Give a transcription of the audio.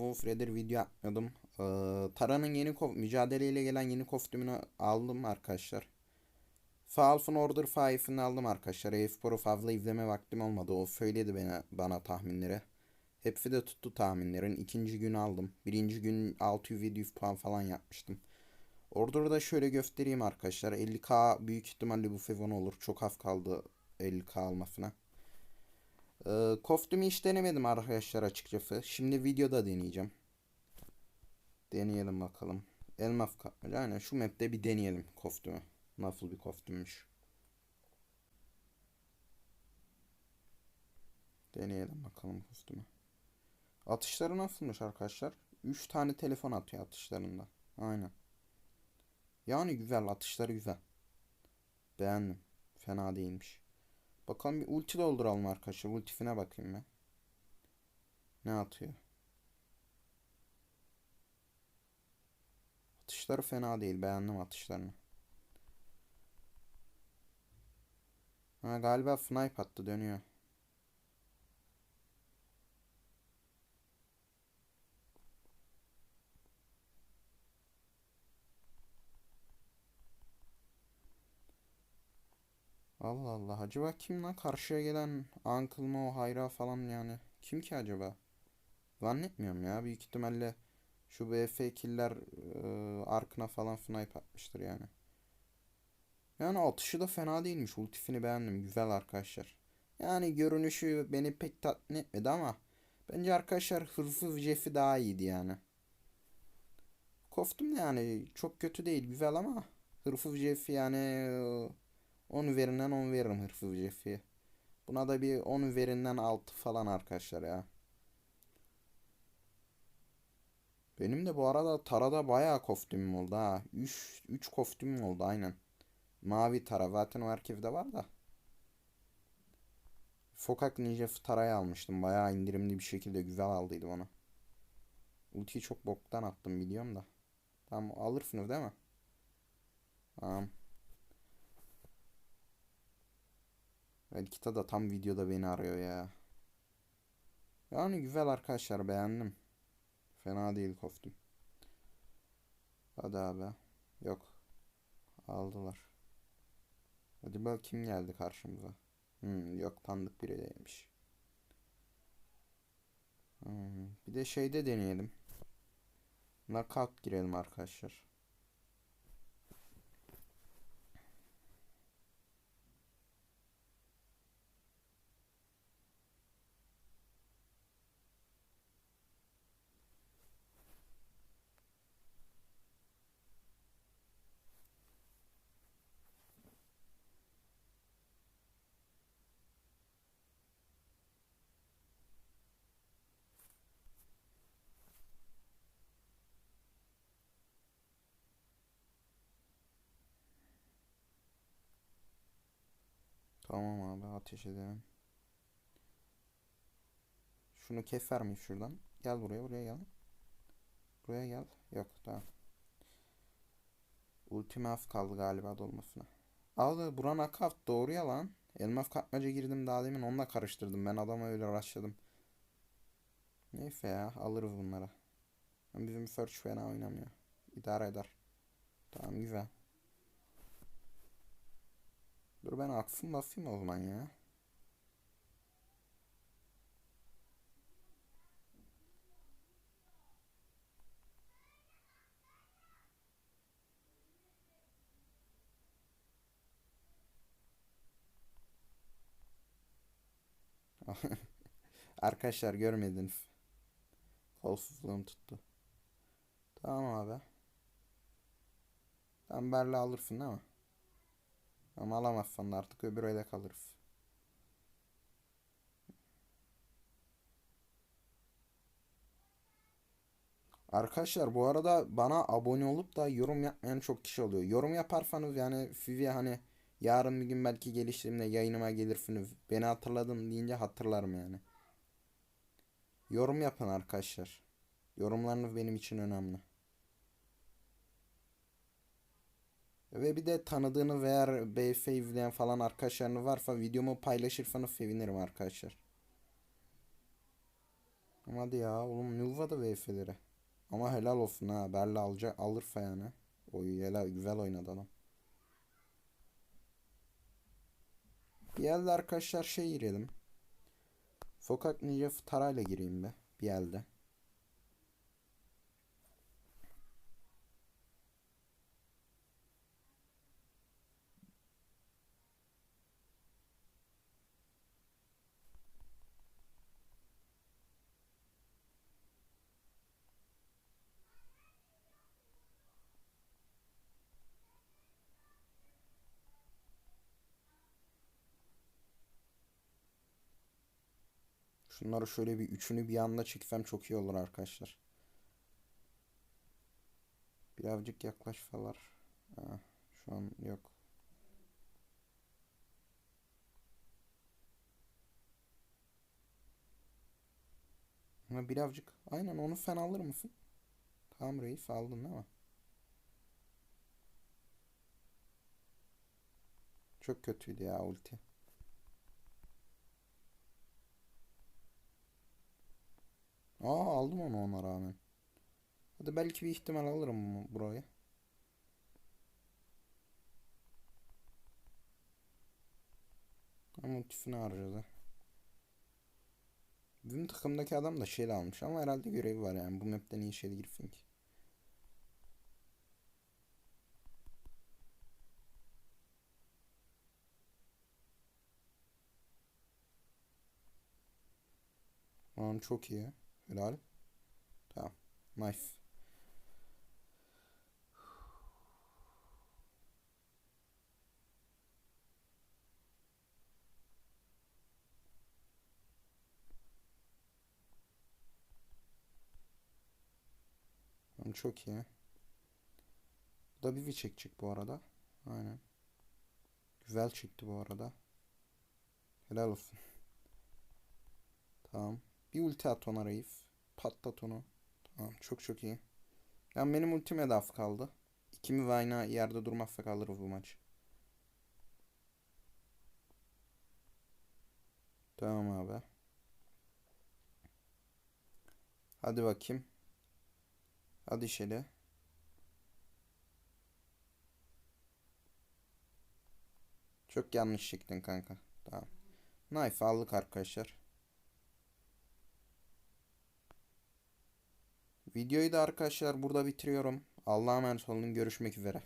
uzun süredir video yapmıyordum. Ee, Tara'nın yeni mücadeleyle gelen yeni kostümünü aldım arkadaşlar. Falcon Order 5'ını aldım arkadaşlar. E-Spor'u fazla izleme vaktim olmadı. O söyledi bana, bana tahminleri. Hepsi de tuttu tahminlerin. İkinci gün aldım. Birinci gün 600-700 puan falan yapmıştım. Order'ı da şöyle göstereyim arkadaşlar. 50k büyük ihtimalle bu sezon olur. Çok az kaldı 50k almasına. Ee, kostümü hiç denemedim arkadaşlar açıkçası. Şimdi videoda deneyeceğim. Deneyelim bakalım. Elmas kapmaca. Aynen şu map'te bir deneyelim kostümü. Nasıl bir kostümmüş. Deneyelim bakalım kostümü. Atışları nasılmış arkadaşlar? 3 tane telefon atıyor atışlarında. Aynen. Yani güzel atışları güzel. Beğendim. Fena değilmiş. Bakalım bir ulti dolduralım arkadaşlar. Ultifine bakayım ben. Ne atıyor? Atışları fena değil. Beğendim atışlarını. Ha, galiba snipe attı dönüyor. Allah Allah. Acaba kim lan? Karşıya gelen Uncle Mo, Hayra falan yani. Kim ki acaba? Zannetmiyorum ya. Büyük ihtimalle şu BF killer e, arkına falan snipe atmıştır yani. Yani atışı da fena değilmiş. Ultifini beğendim. Güzel arkadaşlar. Yani görünüşü beni pek tatmin etmedi ama bence arkadaşlar hırsız Jeff'i daha iyiydi yani. Kostüm de yani çok kötü değil. Güzel ama hırsız Jeff yani e, 10 üzerinden 10 veririm hırsız Jeff'e. Buna da bir 10 üzerinden 6 falan arkadaşlar ya. Benim de bu arada Tara'da bayağı kostümüm oldu ha. 3 3 kostümüm oldu aynen. Mavi Tara zaten o herkeste var da. Sokak Ninja Tara'yı almıştım. Bayağı indirimli bir şekilde güzel aldıydım onu. Ultiyi çok boktan attım biliyorum da. Tamam alırsınız değil mi? Tamam. Elkita da tam videoda beni arıyor ya. Yani güzel arkadaşlar beğendim. Fena değil kostüm. Hadi abi. Yok. Aldılar. Hadi bak kim geldi karşımıza. Hmm, yok tanıdık biri değilmiş. Hmm, bir de şeyde deneyelim. Knockout girelim arkadaşlar. Tamam abi ateş edelim. Şunu keser miyiz şuradan? Gel buraya buraya gel. Buraya gel. Yok tamam. Ultime az kaldı galiba dolmasına. Al buran akaf doğru ya lan. Elmas kapmaca girdim daha demin onunla karıştırdım. Ben adama öyle rushladım. Neyse ya alırız bunlara. Bizim search fena oynamıyor. İdare eder. Tamam güzel. Dur ben aksın basayım o zaman ya. Arkadaşlar görmediniz. Kolsuzluğum tuttu. Tamam abi. Sen Berle alırsın değil mi? Ama alamazsan artık öbür ayda kalırız. Arkadaşlar bu arada bana abone olup da yorum yapmayan çok kişi oluyor. Yorum yaparsanız yani sizi hani yarın bir gün belki geliştirimde yayınıma gelirsiniz. Beni hatırladın deyince hatırlarım yani. Yorum yapın arkadaşlar. Yorumlarınız benim için önemli. Ve bir de tanıdığınız veya BF izleyen falan arkadaşlarınız varsa videomu paylaşırsanız sevinirim arkadaşlar. Ama hadi ya oğlum da VF'leri. Ama helal olsun ha. Berle alacak alırsa yani. Oy helal güzel oynadı adam. Bir elde arkadaşlar şey girelim. Sokak Ninja Tarayla gireyim be. Bir elde. Şunları şöyle bir üçünü bir anda çeksem çok iyi olur arkadaşlar. Birazcık yaklaşsalar. Ha, şu an yok. Ha, birazcık. Aynen onu sen alır mısın? Tamam reis aldın mi? Çok kötüydü ya ulti. Aa aldım onu ona rağmen. Hadi belki bir ihtimal alırım bu- burayı. Ama ultisini harcadı. Bizim takımdaki adam da şeyle almış ama herhalde görevi var yani. Bu map'te niye şeyle girsin ki? Lan çok iyi. Helal. Tamam. Nice. Çok iyi. Bu da bir çekecek bu arada. Aynen. Güzel çıktı bu arada. Helal olsun. Tamam. Bir ulti at ona Reif. Patlat onu. Tamam çok çok iyi. Yani benim ultim hedef kaldı. İkimi Vayna yerde durmazsa kalır bu maç. Tamam abi. Hadi bakayım. Hadi Şeli. Çok yanlış çıktın kanka. Tamam. Knife aldık arkadaşlar. Videoyu da arkadaşlar burada bitiriyorum. Allah'a emanet olun. Görüşmek üzere.